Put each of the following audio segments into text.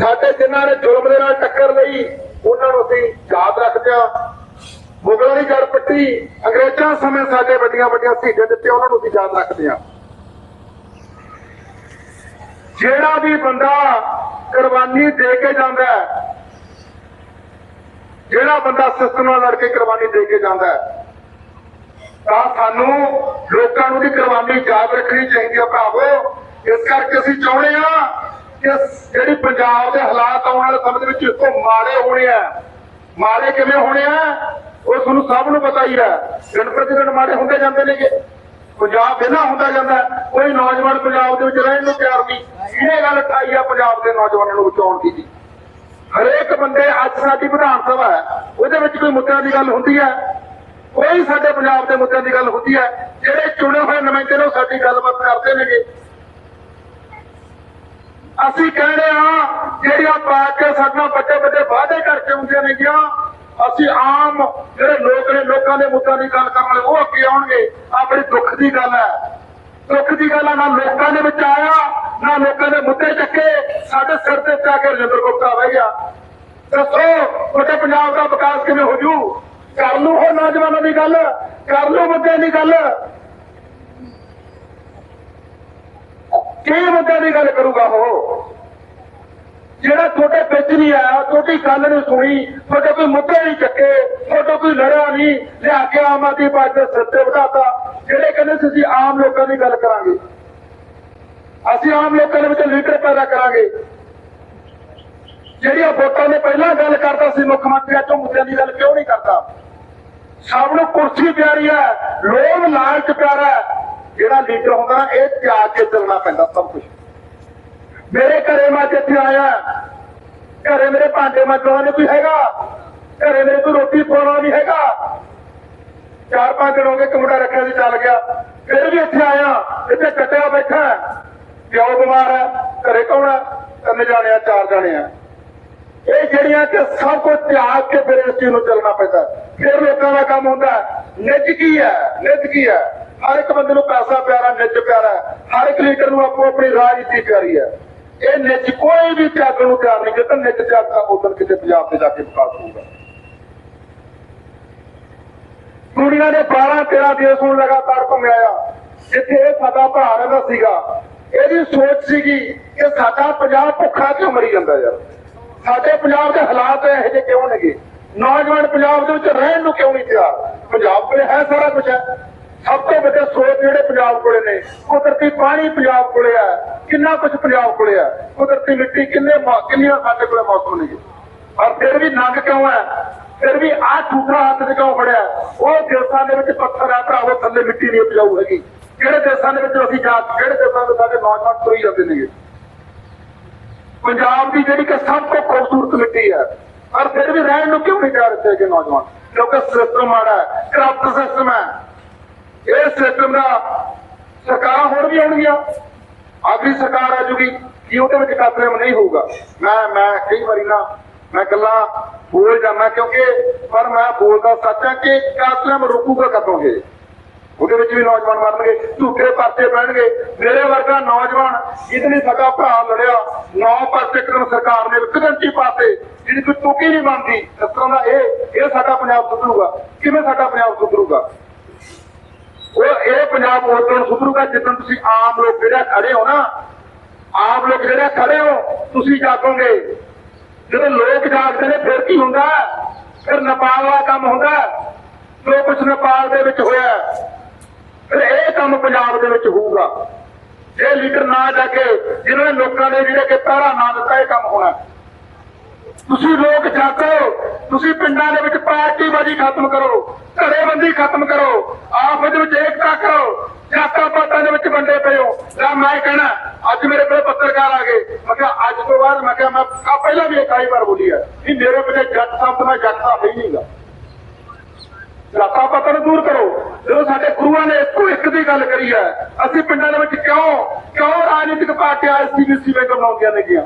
ਸਾਡੇ ਜਿਨ੍ਹਾਂ ਨੇ ਜ਼ੁਲਮ ਦੇ ਨਾਲ ਟੱਕਰ ਲਈ, ਉਹਨਾਂ ਨੂੰ ਅਸੀਂ ਯਾਦ ਰੱਖਦੇ ਹਾਂ। ਮੁਗਲਾਂ ਦੀ ਜੜ ਪੱਟੀ, ਅੰਗਰੇਜ਼ਾਂ ਸਮੇਂ ਸਾਡੇ ਵੱਡੀਆਂ ਵੱਡੀਆਂ ਸ਼ਹੀਦਾਂ ਦਿੱਤੇ ਉਹਨਾਂ ਨੂੰ ਅਸੀਂ ਯਾਦ ਰੱਖਦੇ ਹਾਂ। ਜਿਹੜਾ ਵੀ ਬੰਦਾ ਕੁਰਬਾਨੀ ਦੇ ਕੇ ਜਾਂਦਾ ਹੈ, ਜਿਹੜਾ ਬੰਦਾ ਸਿਸਟਮ ਨਾਲ ਲੜ ਕੇ ਕੁਰਬਾਨੀ ਦੇ ਕੇ ਜਾਂਦਾ ਹੈ, ਤਾਂ ਸਾਨੂੰ ਲੋਕਾਂ ਨੂੰ ਵੀ ਕੁਰਬਾਨੀ ਯਾਦ ਰੱਖਣੀ ਚਾਹੀਦੀ ਹੈ ਭਾਵੋ ਇਸ ਕਰਕੇ ਅਸੀਂ ਚਾਹੁੰਦੇ ਹਾਂ ਕਿ ਜਿਹੜੀ ਪੰਜਾਬ ਦੇ ਹਾਲਾਤ ਆਉਣ ਵਾਲੇ ਸਮੇਂ ਦੇ ਵਿੱਚ ਇਸ ਤੋਂ ਮਾੜੇ ਹੋਣੇ ਆ। ਮਾੜੇ ਕਿਵੇਂ ਹੋਣੇ ਆ? ਉਹ ਤੁਹਾਨੂੰ ਸਭ ਨੂੰ ਪਤਾ ਹੀ ਹੈ ਦਿਨ ਪ੍ਰਤੀ ਮਾੜੇ ਹੁੰਦੇ ਜਾਂਦੇ ਨੇਗੇ। ਪੰਜਾਬ ਵਿਹਲਾ ਹੁੰਦਾ ਜਾਂਦਾ। ਕੋਈ ਨੌਜਵਾਨ ਪੰਜਾਬ ਦੇ ਵਿੱਚ ਰਹਿਣ ਨੂੰ ਤਿਆਰ ਨਹੀਂ। ਇਹਨੇ ਗੱਲ ਠਾਈ ਆ ਪੰਜਾਬ ਦੇ ਨੌਜਵਾਨਾਂ ਨੂੰ ਬਚਾਉਣ ਦੀ ਜੀ। ਹਰੇਕ ਬੰਦੇ ਅੱਜ ਸਾਡੀ ਵਿਧਾਨ ਸਭਾ ਹੈ। ਉਹਦੇ ਵਿੱਚ ਕੋਈ ਮੁੱਦਿਆਂ ਦੀ ਗੱਲ ਹੁੰਦੀ ਹੈ? ਕੋਈ ਸਾਡੇ ਪੰਜਾਬ ਦੇ ਮੁੱਦਿਆਂ ਦੀ ਗੱਲ ਹੁੰਦੀ ਹੈ? ਜਿਹੜੇ ਚੁਣੇ ਹੋਏ ਨੁਮਾਇੰਦੇ ਨੇ ਉਹ ਸਾਡੀ ਗੱਲਬਾਤ ਕਰਦੇ ਨੇਗੇ। ਅਸੀਂ ਕਹਿੰਦੇ ਹਾਂ, ਜਿਹੜੀਆਂ ਪਾ ਸਾਡਾ ਵੱਡੇ ਵੱਡੇ ਵਾਅਦੇ ਕਰਕੇ ਹੁੰਦੀਆਂ ਨੇ ਗਿਆ ਅਸੀਂ ਆਮ ਜਿਹੜੇ ਲੋਕ ਨੇ, ਲੋਕਾਂ ਦੇ ਮੁੱਦਿਆਂ ਦੀ ਗੱਲ ਕਰਨ ਵਾਲੇ, ਉਹ ਅੱਗੇ ਆਉਣਗੇ। ਆ ਦੁੱਖ ਦੀ ਗੱਲ ਹੈ। ਦੁੱਖ ਦੀ ਗੱਲ ਹੈ, ਨਾ ਲੋਕਾਂ ਦੇ ਵਿੱਚ ਆਇਆ, ਨਾ ਲੋਕਾਂ ਦੇ ਮੁੱਦੇ ਚੱਕੇ। ਸਾਡੇ ਸਿਰ ਤੇ ਚਾ ਕੇ ਰਜਿੰਦਰ ਗੁਪਤਾ ਬਹਿ ਗਿਆ। ਦੱਸੋ, ਤੁਹਾਡੇ ਪੰਜਾਬ ਦਾ ਵਿਕਾਸ ਕਿਵੇਂ ਹੋ ਜੂ? ਕਰ ਲੂ ਉਹ ਨੌਜਵਾਨਾਂ ਦੀ ਗੱਲ, ਕਰ ਲੂ ਮੁੱਦੇ ਦੀ ਗੱਲ। ਕੀ ਮੁੱਦੇ ਦੀ ਗੱਲ ਕਰੂਗਾ ਉਹ? ਜਿਹੜਾ ਤੁਹਾਡੇ ਵਿੱਚ ਨਹੀਂ ਆਇਆ, ਤੁਹਾਡੀ ਗੱਲ ਨਹੀਂ ਸੁਣੀ, ਤੁਹਾਡੇ ਕੋਈ ਮੁੱਦੇ ਨਹੀਂ ਚੱਕੇ, ਤੁਹਾਡੇ ਕੋਈ ਲੜਿਆ ਨਹੀਂ, ਲਿਆ ਕੇ ਆਮ ਆਦਮੀ ਪਾਰਟੀ ਦੇ ਸਿਰ ਤੇ ਜਿਹੜੇ ਕਹਿੰਦੇ ਸੀ ਅਸੀਂ ਆਮ ਲੋਕਾਂ ਦੀ ਗੱਲ ਕਰਾਂਗੇ। ਅਸੀਂ ਆਮ ਲੋਕਾਂ ਦੇ ਵਿੱਚ ਲੀਡਰ ਪੈਦਾ ਕਰਾਂਗੇ। ਜਿਹੜੀਆਂ ਵੋਟਾਂ ਨੇ ਪਹਿਲਾਂ ਗੱਲ ਕਰਦਾ ਸੀ, ਮੁੱਖ ਮੰਤਰੀ ਅੱਜ ਮੁੱਦਿਆਂ ਦੀ ਗੱਲ ਕਿਉਂ ਨਹੀਂ ਕਰਦਾ? ਸਭ ਨੂੰ ਕੁਰਸੀ ਪਿਆਰੀ ਹੈ, ਲੋਭ ਲਾਲਚ ਪਿਆਰਾ ਜਿਹੜਾ ਲੀਡਰ ਹੁੰਦਾ ਨਾ, ਇਹ ਤਿਆਗ ਕੇ ਚੱਲਣਾ ਪੈਂਦਾ ਸਭ ਕੁਝ ਮੇਰੇ ਘਰੇ ਮੈਂ ਜਿੱਥੇ ਆਇਆ ਘਰੇ ਮੇਰੇ ਭਾਂਡੇ ਮਾਂਜਣ ਨਹੀਂ ਕੋਈ ਹੈਗਾ। ਘਰੇ ਮੇਰੇ ਕੋਈ ਰੋਟੀ ਪਾਉਣਾ ਨਹੀਂ ਹੈਗਾ। ਚਾਰ ਪੰਜ ਦਿਨ ਹੋ ਗਏ ਕਮਰਾ ਰੱਖਿਆ ਸੀ ਚੱਲ ਗਿਆ। ਫਿਰ ਵੀ ਇੱਥੇ ਆਇਆ ਇੱਥੇ ਕੱਟਿਆ ਬੈਠਾ। ਹੈ। ਪਿਓ ਬਿਮਾਰ ਹੈ ਘਰੇ ਕੌਣ ਹੈ? ਤਿੰਨ ਜਾਣੇ ਆ ਚਾਰ ਜਾਣੇ ਆ। ਇਹ ਜਿਹੜੀਆਂ ਕਿ ਸਭ ਕੁਝ ਤਿਆਗ ਕੇ ਫਿਰ ਇਸ ਚੀਜ਼ ਨੂੰ ਚੱਲਣਾ ਪੈਂਦਾ। ਫਿਰ ਲੋਕਾਂ ਦਾ ਕੰਮ ਹੁੰਦਾ ਨਿੱਜ ਕੀ ਹੈ ਨਿੱਜ ਕੀ ਹੈ? ਹਰ ਇੱਕ ਬੰਦੇ ਨੂੰ ਪੈਸਾ ਪਿਆਰਾ, ਨਿੱਜ ਪਿਆਰਾ ਹਰ ਇੱਕ ਲੀਡਰ ਨੂੰ ਆਪੋ ਆਪਣੀ ਰਾਜਨੀਤੀ ਪਿਆਰੀ ਹੈ। ਇਹ ਨਿੱਜ ਕੋਈ ਵੀ ਤਿਆਗਣ ਨੂੰ ਤਿਆਰ ਨਹੀਂ ਜਿੱਦਾਂ ਨਿੱਜ ਤਿਆਗ ਦਾ ਉਦੋਂ ਕਿਤੇ ਪੰਜਾਬ ਦੇ ਜਾ ਕੇ ਵਿਕਾਸ ਹੋਊਗਾ। ਦੁਨੀਆ ਦੇ 12 13 ਦੇਸ਼ ਨੂੰ ਲਗਾਤਾਰ ਘੁੰਮਿਆ ਆ ਜਿੱਥੇ ਇਹ ਸਾਡਾ ਭਰਾ ਰਹਿੰਦਾ ਸੀਗਾ, ਇਹਦੀ ਸੋਚ ਸੀਗੀ ਕਿ ਸਾਡਾ ਪੰਜਾਬ ਭੁੱਖਾ ਕਿਉਂ ਮਰੀ ਜਾਂਦਾ ਯਾਰ? ਸਾਡੇ ਪੰਜਾਬ ਦੇ ਹਾਲਾਤ ਇਹੋ ਜਿਹੇ ਕਿਉਂ ਨੇਗੇ? ਨੌਜਵਾਨ ਪੰਜਾਬ ਦੇ ਵਿੱਚ ਰਹਿਣ ਨੂੰ ਕਿਉਂ ਨਹੀਂ ਤਿਆਰ? ਪੰਜਾਬ ਕੋਲੇ ਹੈ ਸਾਰਾ ਕੁਝ ਹੈ। ਸਭ ਤੋਂ ਵੱਡੇ ਸੋਚ ਜਿਹੜੇ ਪੰਜਾਬ ਕੋਲੇ ਨੇ, ਕੁਦਰਤੀ ਪਾਣੀ ਪੰਜਾਬ ਕੋਲੇ ਹੈ ਕਿੰਨਾ ਕੁਝ ਪੰਜਾਬ ਕੋਲੇ ਹੈ ਕੁਦਰਤੀ ਮਿੱਟੀ ਕਿੰਨੇ ਕਿੰਨੀਆਂ ਸਾਡੇ ਕੋਲੇ ਮੌਸਮ ਨੇ। ਪਰ ਫਿਰ ਵੀ ਨੰਗ ਕਿਉਂ ਹੈ ਫਿਰ ਵੀ ਆ ਝੂਠਾ ਹੱਥ 'ਚ ਕਿਉਂ ਫੜਿਆ? ਉਹ ਦੇਸ਼ਾਂ ਦੇ ਵਿੱਚ ਪੱਥਰ ਆ ਭਰਾਵੋ, ਥੱਲੇ ਮਿੱਟੀ ਨਹੀਂ ਉਪਜਾਊ ਹੈਗੀ। ਕਿਹੜੇ ਦੇਸ਼ਾਂ ਦੇ ਵਿੱਚ ਅਸੀਂ ਜਾ, ਕਿਹੜੇ ਦੇਸ਼ਾਂ ਦੇ ਸਾਡੇ ਨੌਜਵਾਨ ਤੁਰੀ ਜਾਂਦੇ ਨੇਗੇ? ਪੰਜਾਬ ਦੀ ਜਿਹੜੀ ਕਿ ਸਭ ਤੋਂ ਖੂਬਸੂਰਤ ਮਿੱਟੀ ਹੈ ਪਰ ਫਿਰ ਵੀ ਰਹਿਣ ਨੂੰ ਕਿਉਂ ਨਹੀਂ ਤਿਆਰ ਇੱਥੇ ਕਿ ਨੌਜਵਾਨ? ਕਿਉਂਕਿ ਸਿਸਟਮ ਮਾੜਾ ਹੈ ਕਰਪਟ ਸਿਸਟਮ ਹੈ। ਇਹ ਸਿਸਟਮ ਦਾ ਸਰਕਾਰਾਂ ਹੋਰ ਵੀ ਆਉਣਗੀਆਂ। ਆਖਰੀ ਸਰਕਾਰ ਆ ਜੂਗੀ, ਕੀ ਉਹਦੇ ਵਿੱਚ ਕਾਤਰਮ ਨਹੀਂ ਹੋਊਗਾ। ਮੈਂ ਮੈਂ ਕਈ ਵਾਰੀ ਨਾ, ਮੈਂ ਗੱਲਾਂ ਬੋਲ ਜਾਂਦਾ ਕਿਉਂਕਿ ਪਰ ਮੈਂ ਬੋਲਦਾ ਸੱਚ ਹੈ ਕਿ ਕਾਤਰਮ ਰੁਕੂਗਾ ਕਦੋਂ ਇਹ? ਉਹਦੇ ਵਿੱਚ ਵੀ ਨੌਜਵਾਨ ਮਰਨਗੇ, ਝੂਠੇ ਪਰਚੇ ਪੈਣਗੇ। ਮੇਰੇ ਵਰਗਾ ਨੌਜਵਾਨ ਜਿਹਨੇ ਸਾਡਾ ਭਰਾ ਲੜਿਆ, ਨੌ ਪਰਚੇ ਕਰਨ ਸਰਕਾਰ ਨੇ, ਇੱਕ ਪਾਤੇ, ਜਿਹਦੀ ਕੋਈ ਤੁਕੀ ਨਹੀਂ ਬਣਦੀ, ਇਸ ਤਰ੍ਹਾਂ ਦਾ ਇਹ ਇਹ ਸਾਡਾ ਪੰਜਾਬ ਸੁਧਰੂਗਾ। ਕਿਵੇਂ ਸਾਡਾ ਪੰਜਾਬ ਪੰਜਾਬ ਉਦੋਂ ਸੁਧਰੂਗਾ ਜਦੋਂ ਤੁਸੀਂ ਆਮ ਲੋਕ ਜਿਹੜੇ ਖੜੇ ਹੋ ਨਾ, ਆਮ ਲੋਕ ਜਿਹੜੇ ਖੜੇ ਹੋ, ਤੁਸੀਂ ਜਾਗੋਗੇ। ਜਦੋਂ ਲੋਕ ਜਾਗਦੇ ਨੇ, ਫਿਰ ਕੀ ਹੁੰਦਾ? ਫਿਰ ਨੇਪਾਲ ਦਾ ਕੰਮ ਹੁੰਦਾ। ਜੋ ਕੁਝ ਨੇਪਾਲ ਦੇ ਵਿੱਚ ਹੋਇਆ, ਫਿਰ ਇਹ ਕੰਮ ਪੰਜਾਬ ਦੇ ਵਿੱਚ ਹੋਊਗਾ। ਇਹ ਲੀਡਰ ਨਾ ਜਾ ਕੇ ਜਿਨ੍ਹਾਂ ਨੇ ਲੋਕਾਂ ਨੇ ਜਿਹੜੇ ਕਿ ਪਹਿਰਾ ਨਾ ਦਿੱਤਾ, ਇਹ ਕੰਮ ਹੋਣਾ। ਤੁਸੀਂ ਲੋਕ ਜਾਗੋ, ਤੁਸੀਂ ਪਿੰਡਾਂ ਦੇ ਵਿੱਚ ਪਾਰਟੀਬਾਜ਼ੀ ਖਤਮ ਕਰੋ, ਘਰੇਬੰਦੀ ਖਤਮ ਕਰੋ ਆਪਸ ਵਿੱਚ ਏਕਤਾ ਕਰੋ, ਜਾਤਾਂ ਪਾਤਾਂ ਦੇ ਵਿੱਚ ਵੰਡੇ ਪਏ ਹੋ। ਜਾਂ ਮੈਂ ਕਹਿਣਾ, ਅੱਜ ਮੇਰੇ ਕੋਲ ਪੱਤਰਕਾਰ ਆ ਗਏ। ਮੈਂ ਕਿਹਾ, ਅੱਜ ਤੋਂ ਬਾਅਦ ਮੈਂ ਕਿਹਾ, ਮੈਂ ਆ ਪਹਿਲਾਂ ਵੀ ਇੱਕ ਆਈ ਵਾਰ ਬੋਲੀ ਹੈ ਕਿ ਮੇਰੇ ਪਿੱਛੇ ਜੱਟ ਸਾਹਿਬ ਮੈਂ ਜੱਟ ਸਾਹਿਬ ਹੀ ਨਹੀਂਗਾ ਜਾਤਾਂ ਪਾਤਾਂ ਨੂੰ ਦੂਰ ਕਰੋ। ਜਦੋਂ ਸਾਡੇ ਗੁਰੂਆਂ ਨੇ ਇੱਕੋ ਇੱਕ ਦੀ ਗੱਲ ਕਰੀ ਹੈ, ਅਸੀਂ ਪਿੰਡਾਂ ਦੇ ਵਿੱਚ ਕਿਉਂ ਕਿਉਂ ਰਾਜਨੀਤਿਕ ਪਾਰਟੀਆਂ ਐਸਪੀਬੀਸੀ ਵੇ ਬਣਾਉਂਦੀਆਂ ਨੇਗੀਆਂ?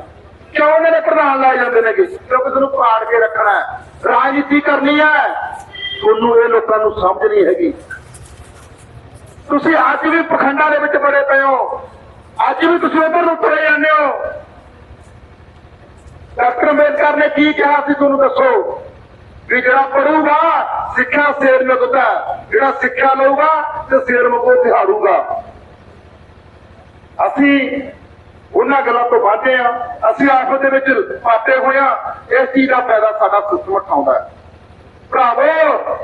ਕਿਉਂ ਉਹਨਾਂ ਦੇ ਪ੍ਰਧਾਨ ਲਾਏ ਜਾਂਦੇ ਨੇ ਕਿਉਂਕਿ ਤੁਹਾਨੂੰ ਪਾੜ ਕੇ ਰੱਖਣਾ ਹੈ? ਰਾਜਨੀਤੀ ਕਰਨੀ ਹੈ। ਤੁਹਾਨੂੰ ਇਹ ਲੋਕਾਂ ਨੂੰ ਸਮਝ ਨਹੀਂ ਹੈਗੀ। ਤੁਸੀਂ ਅੱਜ ਵੀ ਪਖੰਡਾਂ ਦੇ ਵਿੱਚ ਬੜੇ ਪਏ ਹੋ। ਅੱਜ ਵੀ ਤੁਸੀਂ ਉਧਰ ਨੂੰ ਤੁਰੇ ਜਾਂਦੇ ਹੋ। ਡਾਕਟਰ ਅੰਬੇਦਕਰ ਨੇ ਕੀ ਕਿਹਾ ਸੀ ਤੁਹਾਨੂੰ ਦੱਸੋ? ਵੀ ਜਿਹੜਾ ਪੜੂਗਾ ਸਿੱਖਿਆ ਸੇਰ ਲਗਦਾ ਜਿਹੜਾ ਸਿੱਖਿਆ ਲਊਗਾ, ਤੇ ਸੇਰ ਮਗੋ ਤਿਹਾੜੂਗਾ ਅਸੀਂ ਉਹਨਾਂ ਗੱਲਾਂ ਤੋਂ ਵਾਧੇ ਆ। ਅਸੀਂ ਆਪਸ ਦੇ ਵਿੱਚ ਪਾਤੇ ਹੋਇਆ ਇਸ ਚੀਜ਼ ਦਾ ਫਾਇਦਾ ਸਾਡਾ ਸਿਸਟਮ ਉਠਾਉਂਦਾ ਹੈ। ਭਰਾਵੋ,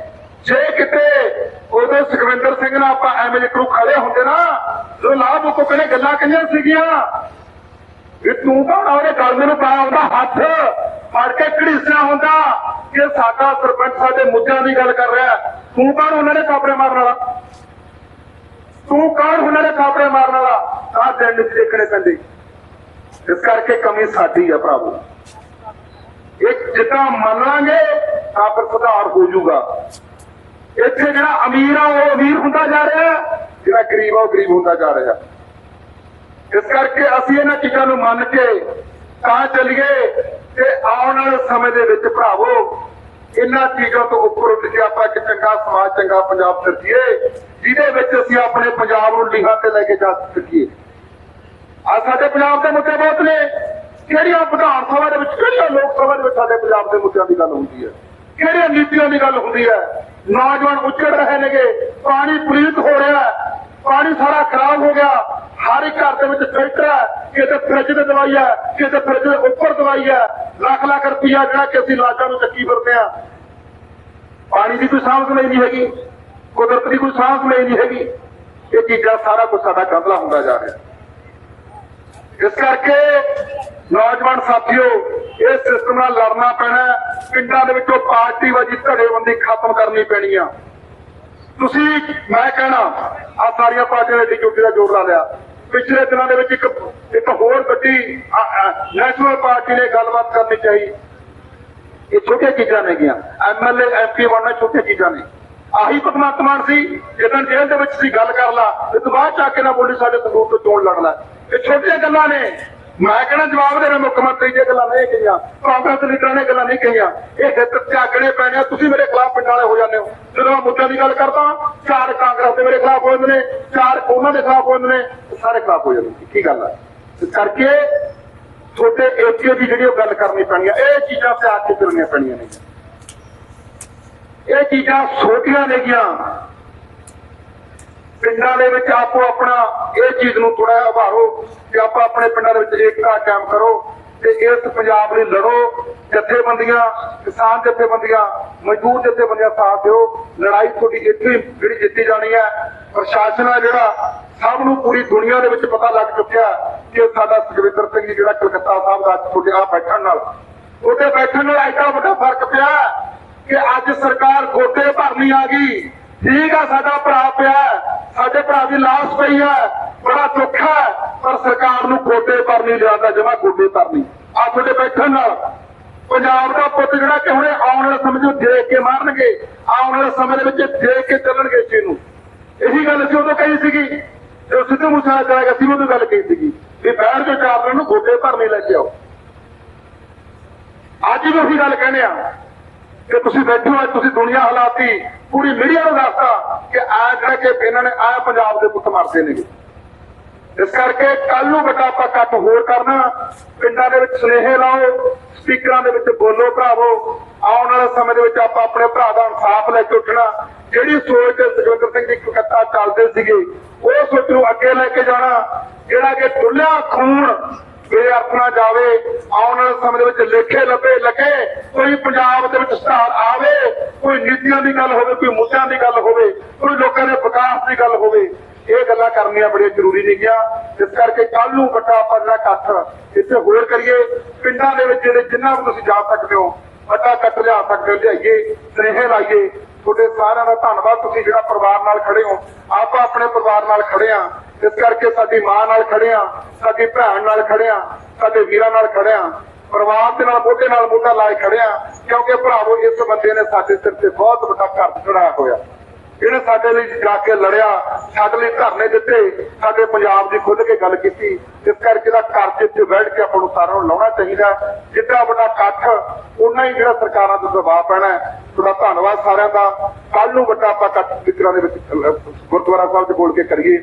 ਜੇ ਕਿਤੇ ਉਦੋਂ ਸੁਖਵਿੰਦਰ ਸਿੰਘ ਨਾਲ ਆਪਾਂ ਐਵੇਂ ਕਰੂ ਖੜੇ ਹੁੰਦੇ ਨਾ, ਜੋ ਲਾਭ ਕੋ ਕਹਿੰਦੇ ਗੱਲਾਂ ਕਹੀਆਂ ਸੀਗੀਆਂ? ਵੀ ਤੂੰ ਕੌਣ ਉਹਦੇ ਉਹਨੇ ਗੱਲ ਨੂੰ ਪਾਇਆ ਹੁੰਦਾ, ਹੱਥ ਫੜ ਕੇ ਘੜੀਸਿਆ ਹੁੰਦਾ ਕਿ ਸਾਡਾ ਸਰਪੰਚ ਸਾਡੇ ਮੁੱਦਿਆਂ ਦੀ ਗੱਲ ਕਰ ਰਿਹਾ ਤੂੰ ਕੌਣ ਉਹਨਾਂ ਦੇ ਕਾਪੜੇ ਮਾਰਨ ਵਾਲਾ? ਤੂੰ ਕੌਣ ਉਹਨਾਂ ਦੇ ਕਾਪੜੇ ਮਾਰਨ ਵਾਲਾ? ਆਹ ਦਿਨ ਵਿੱਚ ਦੇਖਣੇ ਪੈਂਦੇ। ਇਸ ਕਰਕੇ ਕਮੀ ਸਾਡੀ ਆ ਭਰਾਵੋ। ਇਹ ਜਿੱਦਾਂ ਮੰਨਾਂਗੇ ਤਾਂ ਫਿਰ ਸੁਧਾਰ ਹੋ ਜਾਊਗਾ। ਇੱਥੇ ਜਿਹੜਾ ਅਮੀਰ ਆ, ਉਹ ਅਮੀਰ ਹੁੰਦਾ ਜਾ ਰਿਹਾ, ਜਿਹੜਾ ਗਰੀਬ ਆ, ਉਹ ਗਰੀਬ ਹੁੰਦਾ ਜਾ ਰਿਹਾ। ਇਸ ਕਰਕੇ ਅਸੀਂ ਇਹਨਾਂ ਚੀਜ਼ਾਂ ਨੂੰ ਮੰਨ ਕੇ ਤਾਂ ਚੱਲੀਏ ਤੇ ਆਉਣ ਵਾਲੇ ਸਮੇਂ ਦੇ ਵਿੱਚ ਭਰਾਵੋ, ਇਹਨਾਂ ਚੀਜ਼ਾਂ ਤੋਂ ਉੱਪਰ ਉੱਠ ਕੇ ਆਪਾਂ ਇੱਕ ਚੰਗਾ ਸਮਾਜ, ਚੰਗਾ ਪੰਜਾਬ ਸਿਰਜੀਏ ਜਿਹਦੇ ਵਿੱਚ ਅਸੀਂ ਆਪਣੇ ਪੰਜਾਬ ਨੂੰ ਲੀਹਾਂ ਤੇ ਲੈ ਕੇ ਜਾ ਸਕੀਏ। ਆ ਸਾਡੇ ਪੰਜਾਬ ਦੇ ਮੁੱਦੇ ਬਹੁਤ ਨੇ। ਕਿਹੜੀਆਂ ਵਿਧਾਨ ਸਭਾ ਦੇ ਵਿੱਚ, ਕਿਹੜੀਆਂ ਲੋਕ ਸਭਾ ਦੇ ਵਿੱਚ ਸਾਡੇ ਪੰਜਾਬ ਦੇ ਮੁੱਦਿਆਂ ਦੀ ਗੱਲ ਹੁੰਦੀ ਹੈ? ਕਿਹੜੀਆਂ ਨੀਤੀਆਂ ਦੀ ਗੱਲ ਹੁੰਦੀ ਹੈ? ਨੌਜਵਾਨ ਉੱਚੜ ਰਹੇ ਨੇਗੇ। ਪਾਣੀ ਪਲੀਤ ਹੋ ਰਿਹਾ ਪਾਣੀ ਸਾਰਾ ਖਰਾਬ ਹੋ ਗਿਆ। ਹਰ ਇੱਕ ਘਰ ਦੇ ਵਿੱਚ ਫਿਲਟਰ ਹੈ। ਕਿਤੇ ਫ੍ਰਿਜ ਤੇ ਦਵਾਈ ਹੈ, ਕਿਤੇ ਫ੍ਰਿਜ ਦੇ ਉੱਪਰ ਦਵਾਈ ਹੈ। ਲੱਖ ਲੱਖ ਰੁਪਈਆ ਜਿਹੜਾ ਕਿ ਅਸੀਂ ਲਾਜਾਂ ਨੂੰ ਚੱਕੀ ਫਿਰਦੇ ਆ ਪਾਣੀ ਦੀ ਕੋਈ ਸਾਂਭ ਸਮਝ ਨਹੀਂ ਹੈਗੀ। ਕੁਦਰਤ ਦੀ ਕੋਈ ਸਾਂਭ ਸਮਝ ਨਹੀਂ ਹੈਗੀ। ਇਹ ਚੀਜ਼ਾਂ ਸਾਰਾ ਕੁਝ ਸਾਡਾ ਗੰਦਲਾ ਹੁੰਦਾ ਜਾ ਰਿਹਾ। ਇਸ ਕਰਕੇ ਨੌਜਵਾਨ ਸਾਥੀਓ ਇਹ ਸਿਸਟਮ ਨਾਲ ਲੜਨਾ ਪੈਣਾ ਪਿੰਡਾਂ ਦੇ ਵਿੱਚੋਂ ਪਾਰਟੀਬਾਜ਼ੀ ਧੜੇਬੰਦੀ ਖਤਮ ਕਰਨੀ ਪੈਣੀ ਆ। ਤੁਸੀਂ, ਮੈਂ ਕਹਿਣਾ ਆ ਸਾਰੀਆਂ ਪਾਰਟੀਆਂ ਨੇ ਡਿਊਟੀ ਦਾ ਜੋਰ ਲਾ ਲਿਆ। ਪਿਛਲੇ ਦਿਨਾਂ ਦੇ ਵਿੱਚ ਇੱਕ ਇੱਕ ਹੋਰ ਵੱਡੀ ਨੈਸ਼ਨਲ ਪਾਰਟੀ ਨੇ ਗੱਲਬਾਤ ਕਰਨੀ ਚਾਹੀ। ਇਹ ਛੋਟੀਆਂ ਚੀਜ਼ਾਂ ਨੇ ਗਿਆ ਐਮਐਲਏ ਐਮਪੀ ਬਣਨਾ ਛੋਟੀਆਂ ਚੀਜ਼ਾਂ ਨੇ। ਆਹੀ ਭਗਵੰਤ ਮਾਨ ਸੀ ਜਦੋਂ ਜੇਲ੍ਹ ਦੇ ਵਿੱਚ ਸੀ ਗੱਲ ਕਰ ਲਾ, ਤੇ ਬਾਅਦ ਚ ਆ ਕੇ ਨਾ ਬੋਲੀ ਸਾਡੇ ਸੰਦੂਕ ਤੋਂ ਚੋਣ ਲੜ ਲੈ। ਇਹ ਛੋਟੀਆਂ ਗੱਲਾਂ ਨੇ। ਮੈਂ ਕਹਿੰਦਾ ਜਵਾਬ ਦੇਣਾ ਮੁੱਖ ਮੰਤਰੀ ਦੀਆਂ ਗੱਲਾਂ ਨਹੀਂ ਕਹੀਆਂ, ਕਾਂਗਰਸ ਲੀਡਰਾਂ ਨੇ ਗੱਲਾਂ ਨਹੀਂ ਕਹੀਆਂ। ਇਹ ਹਿੱਤ ਤਿਆਗਣੇ ਪੈਣੇ ਤੁਸੀਂ ਮੇਰੇ ਖਿਲਾਫ ਪਿੰਡ ਵਾਲੇ ਹੋ ਜਾਂਦੇ ਹੋ। ਜਦੋਂ ਮੈਂ ਮੁੱਦਿਆਂ ਦੀ ਗੱਲ ਕਰਦਾ, ਚਾਰ ਕਾਂਗਰਸ ਦੇ ਮੇਰੇ ਖਿਲਾਫ ਹੋ ਜਾਂਦੇ ਨੇ, ਚਾਰ ਉਹਨਾਂ ਦੇ ਖਿਲਾਫ ਹੋ ਜਾਂਦੇ ਨੇ ਸਾਰੇ ਖਿਲਾਫ ਹੋ ਜਾਂਦੇ ਨੇ। ਕੀ ਗੱਲ ਹੈ ਇਸ ਕਰਕੇ ਤੁਹਾਡੇ ਏਰੀਏ ਦੀ ਜਿਹੜੀ ਉਹ ਗੱਲ ਕਰਨੀ ਪੈਣੀ ਹੈ ਇਹ ਚੀਜ਼ਾਂ ਤੇ ਆ ਕੇ ਚੱਲਣੀਆਂ ਪੈਣੀਆਂ ਨੇ। ਇਹ ਚੀਜ਼ਾਂ ਛੋਟੀਆਂ ਨੇਗੀਆਂ ਪਿੰਡਾਂ ਦੇ ਵਿੱਚ ਆਪੋ ਆਪਣਾ ਇਹ ਚੀਜ਼ ਨੂੰ ਥੋੜਾ ਉਭਾਰੋ ਕਿ ਆਪਾਂ ਆਪਣੇ ਪਿੰਡਾਂ ਦੇ ਵਿੱਚ ਏਕਤਾ ਕਾਇਮ ਕਰੋ ਤੇ ਇਸ ਪੰਜਾਬ ਲਈ ਲੜੋ, ਜਥੇਬੰਦੀਆਂ, ਕਿਸਾਨ ਜਥੇਬੰਦੀਆਂ, ਮਜ਼ਦੂਰ ਜਥੇਬੰਦੀਆਂ ਸਾਥ ਦਿਓ। ਲੜਾਈ ਤੁਹਾਡੀ ਇੱਥੇ ਜਿਹੜੀ ਜਿੱਤੀ ਜਾਣੀ ਹੈ, ਪ੍ਰਸ਼ਾਸਨ ਆ ਜਿਹੜਾ ਸਭ ਨੂੰ ਪੂਰੀ ਦੁਨੀਆ ਦੇ ਵਿੱਚ ਪਤਾ ਲੱਗ ਚੁੱਕਿਆ ਕਿ ਸਾਡਾ ਸੁਖਵਿੰਦਰ ਸਿੰਘ ਜੀ ਜਿਹੜਾ ਕਲਕੱਤਾ ਸਾਹਿਬ ਦਾ ਤੁਹਾਡੇ ਆ ਬੈਠਣ ਨਾਲ। ਉਹਦੇ ਬੈਠਣ ਨਾਲ ਐਡਾ ਵੱਡਾ ਫ਼ਰਕ ਪਿਆ ਕਿ ਅੱਜ ਸਰਕਾਰ ਗੋਡੇ ਭਰਨੀ ਆ ਗਈ। ਠੀਕ ਆ, ਸਾਡਾ ਭਰਾ ਪਿਆ ਸਾਡੇ ਭਰਾ ਦੀ ਲਾਸ਼ ਪਈ ਹੈ। ਬੜਾ ਦੁੱਖ ਹੈ, ਪਰ ਸਰਕਾਰ ਨੂੰ ਗੋਡੇ ਭਰਨੀ ਲਿਆਦਾ ਜਮਾ ਗੋਡੇ ਭਰਨੀ। ਆ ਤੁਹਾਡੇ ਬੈਠਣ ਨਾਲ ਪੰਜਾਬ ਦਾ ਪੁੱਤ ਜਿਹੜਾ ਕਿ ਹੁਣੇ ਆਉਣ ਵਾਲੇ ਸਮੇਂ ਨੂੰ ਦੇਖ ਕੇ ਮਾਰਨਗੇ, ਆਉਣ ਵਾਲੇ ਸਮੇਂ ਦੇ ਵਿੱਚ ਦੇਖ ਕੇ ਚੱਲਣਗੇ ਇਸ ਨੂੰ। ਇਹੀ ਗੱਲ ਸੀ ਉਦੋਂ ਕਹੀ ਸੀਗੀ, ਜਦੋਂ ਸਿੱਧੂ ਮੂਸੇਵਾਲਾ ਜਾਏਗਾ ਸੀ ਉਦੋਂ ਗੱਲ ਕਹੀ ਸੀਗੀ ਵੀ ਬੈਠ ਕੇ ਚਾਰ ਨੂੰ ਗੋਡੇ ਭਰਨੇ ਲੈ ਕੇ ਆਓ। ਅੱਜ ਵੀ ਉਹੀ ਗੱਲ ਕਹਿੰਦੇ ਆ ਕਿ ਤੁਸੀਂ ਬੈਠੇ ਹੋ ਤੁਸੀਂ ਦੁਨੀਆ ਹਾਲਾਤੀ। ਪੂਰੀ ਮੀਡੀਆ ਨੂੰ ਦੱਸਦਾ ਕਿ ਆ ਜਿਹੜਾ ਕਿ ਇਹਨਾਂ ਨੇ, ਆ ਪੰਜਾਬ ਦੇ ਪੁੱਤ ਮਰਦੇ ਨੇਗੇ। ਇਸ ਕਰਕੇ ਕੱਲ ਨੂੰ ਵੱਡਾ ਆਪਾਂ ਇਕੱਠ ਹੋਰ ਕਰਨਾ। ਪਿੰਡਾਂ ਦੇ ਵਿੱਚ ਸੁਨੇਹੇ ਲਾਓ, ਸਪੀਕਰਾਂ ਦੇ ਵਿੱਚ ਬੋਲੋ ਭਰਾਵੋ। ਆਉਣ ਵਾਲੇ ਸਮੇਂ ਦੇ ਵਿੱਚ ਆਪਾਂ ਆਪਣੇ ਭਰਾ ਦਾ ਇਨਸਾਫ ਲੈ ਕੇ ਉੱਠਣਾ। ਜਿਹੜੀ ਸੋਚ ਸੁਖਵਿੰਦਰ ਸਿੰਘ ਦੀ ਕਲਕੱਤਾ ਚੱਲਦੇ ਸੀਗੇ, ਉਹ ਸੋਚ ਨੂੰ ਅੱਗੇ ਲੈ ਕੇ ਜਾਣਾ। ਜਿਹੜਾ ਕਿ ਡੁੱਲਿਆ ਖੂਨ ਬੇਅਰਥ ਨਾ ਜਾਵੇ, ਆਉਣ ਵਾਲੇ ਸਮੇਂ ਦੇ ਵਿੱਚ ਲੇਖੇ ਲੱਭੇ, ਲੱਗੇ, ਕੋਈ ਪੰਜਾਬ ਦੇ ਵਿੱਚ ਸੁਧਾਰ ਆਵੇ, ਕੋਈ ਨੀਤੀਆਂ ਦੀ ਗੱਲ ਹੋਵੇ, ਕੋਈ ਮੁੱਦਿਆਂ ਦੀ ਗੱਲ ਹੋਵੇ, ਕੋਈ ਲੋਕਾਂ ਦੇ ਵਿਕਾਸ ਦੀ ਗੱਲ ਹੋਵੇ, ਇਹ ਗੱਲਾਂ ਕਰਨੀਆਂ ਬੜੀਆਂ ਜ਼ਰੂਰੀ ਨੇ ਗਿਆ ਇਸ ਕਰਕੇ ਕੱਲ ਨੂੰ ਵੱਡਾ ਆਪਾਂ ਜਿਹੜਾ ਇਕੱਠ ਇੱਥੇ ਹੋਰ ਕਰੀਏ। ਪਿੰਡਾਂ ਦੇ ਵਿੱਚ ਜਿਹੜੇ ਜਿੰਨਾ ਵੀ ਤੁਸੀਂ ਜਾ ਸਕਦੇ ਹੋ, ਵੱਡਾ ਇਕੱਠ ਲਿਆ ਸਕਦੇ ਹੋ, ਲਿਆਈਏ, ਸਨੇਹ ਲਾਈਏ। ਤੁਹਾਡੇ ਸਾਰਿਆਂ ਦਾ ਧੰਨਵਾਦ। ਤੁਸੀਂ ਜਿਹੜਾ ਪਰਿਵਾਰ ਨਾਲ ਖੜੇ ਹੋ, ਆਪਾਂ ਆਪਣੇ ਪਰਿਵਾਰ ਨਾਲ ਖੜੇ ਆ ਇਸ ਕਰਕੇ ਸਾਡੀ ਮਾਂ ਨਾਲ ਖੜੇ ਆ ਸਾਡੀ ਭੈਣ ਨਾਲ ਖੜੇ ਆ ਸਾਡੇ ਵੀਰਾਂ ਨਾਲ ਖੜੇ ਆ ਪਰਿਵਾਰ ਦੇ ਨਾਲ, ਮੋਢੇ ਨਾਲ ਮੋਢਾ ਲਾਏ ਖੜੇ ਆ ਕਿਉਂਕਿ ਭਰਾਵੋ, ਇਸ ਬੰਦੇ ਨੇ ਸਾਡੇ ਸਿਰ ਤੇ ਬਹੁਤ ਵੱਡਾ ਘਰ ਚੜਾਇਆ ਹੋਇਆ। ਇਹਨੇ ਸਾਡੇ ਲਈ ਜਾ ਕੇ ਲੜਿਆ, ਸਾਡੇ ਲਈ ਧਰਨੇ ਦਿੱਤੇ, ਸਾਡੇ ਪੰਜਾਬ ਦੀ ਖੁੱਲ ਕੇ ਗੱਲ ਕੀਤੀ। ਇਸ ਕਰਕੇ ਦਾ ਘਰ ਚ ਬੈਠ ਕੇ ਆਪਾਂ ਨੂੰ ਸਾਰਿਆਂ ਨੂੰ ਲਾਉਣਾ ਚਾਹੀਦਾ। ਜਿੱਦਾਂ ਵੱਡਾ ਇਕੱਠ ਉਨਾ ਹੀ ਜਿਹੜਾ ਸਰਕਾਰਾਂ ਦਾ ਦਬਾਅ ਪੈਣਾ ਤੁਹਾਡਾ ਧੰਨਵਾਦ ਸਾਰਿਆਂ ਦਾ। ਕੱਲ ਨੂੰ ਵੱਡਾ ਆਪਾਂ ਇਕੱਠ ਫਿਕਰਾਂ ਦੇ ਵਿੱਚ, ਗੁਰਦੁਆਰਾ ਸਾਹਿਬ 'ਚ ਬੋਲ ਕੇ ਕਰੀਏ।